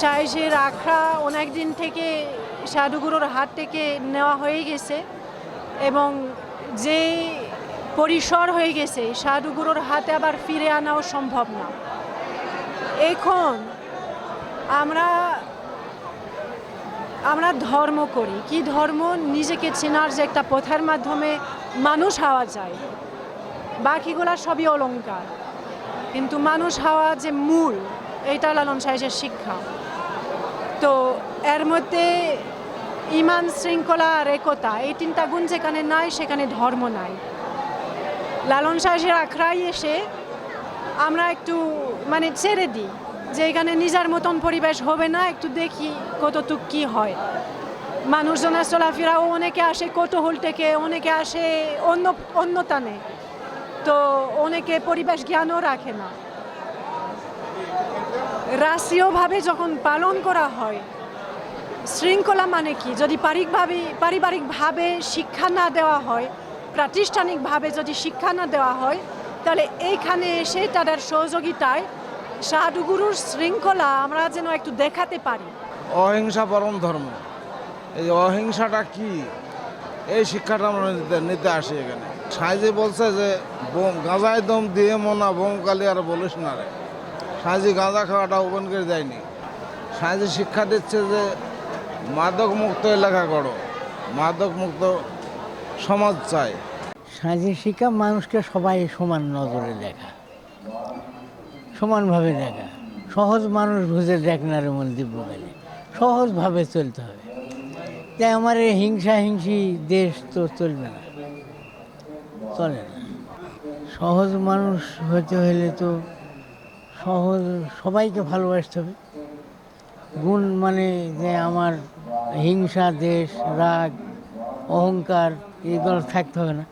সাইজের আখড়া অনেক দিন থেকে সাধুগুরুর হাত থেকে নেওয়া হয়ে গেছে এবং যে পরিসর হয়ে গেছে, সাধুগুরুর হাতে আবার ফিরে আনাও সম্ভব না। এখন আমরা আমরা ধর্ম করি। কি ধর্ম? নিজেকে চেনার যে একটা পথের মাধ্যমে মানুষ হওয়া যায়। বাকিগুলা সবই অলংকার। কিন্তু মানুষ হওয়া যে মূল, এইটা লালন সাহেবের শিক্ষা। তো এর মধ্যে ইমান শৃঙ্খলা আর একতা, এই তিনটা গুণ যেখানে নাই, সেখানে ধর্ম নাই। লালন সাহেবের আখড়ায় এসে আমরা একটু মানে ছেড়ে দিই, যে এখানে নিজের মতন পরিবেশ হবে না, একটু দেখি কতটুক কি হয়। মানুষজনের চলাফেরাও অনেকে আসে কৌতূহল থেকে, অনেকে আসে অন্য অন্য টানে তো অনেকে পরিবেশ জ্ঞানও রাখে না। রাষ্ট্রীয়ভাবে যখন পালন করা হয়, শৃঙ্খলা মানে কি? যদি পারিবারিকভাবে পারিবারিকভাবে শিক্ষা না দেওয়া হয়, প্রাতিষ্ঠানিকভাবে যদি শিক্ষা না দেওয়া হয়, তাহলে এইখানে এসে তাদের সহযোগিতায় সাধুগুরুর শৃঙ্খলা আমরা যেন একটু দেখাতে পারি। অহিংসা পরম ধর্ম। এই অহিংসাটা কি? এই শিক্ষাটা আমরা নিতে আসি এখানে। সাইজে বলছে যে গাঁজায় দম দিয়ে মোনা, বোম কালি আর বলিস না রে। সাইজি গাঁজা খাওয়াটা ওপেন করে দেয়নি। সাইজি শিক্ষা দিচ্ছে যে মাদক মুক্ত এলাকা করো মাদক মুক্ত সমাজ চাই। সামাজিক শিক্ষা মানুষকে সবাই সমান নজরে দেখা, সমানভাবে দেখা। সহজ মানুষ বুঝে দেখ না রে মন দিব্যকালে সহজভাবে চলতে হবে। তাই আমার এই হিংসা হিংসি দেশ তো চলবে না, চলে না। সহজ মানুষ হতে হলে তো সহজ, সবাইকে ভালোবাসতে হবে। গুণ মানে যে আমার হিংসা, দেশ, রাগ, অহংকার এগুলো থাকতে হবে না।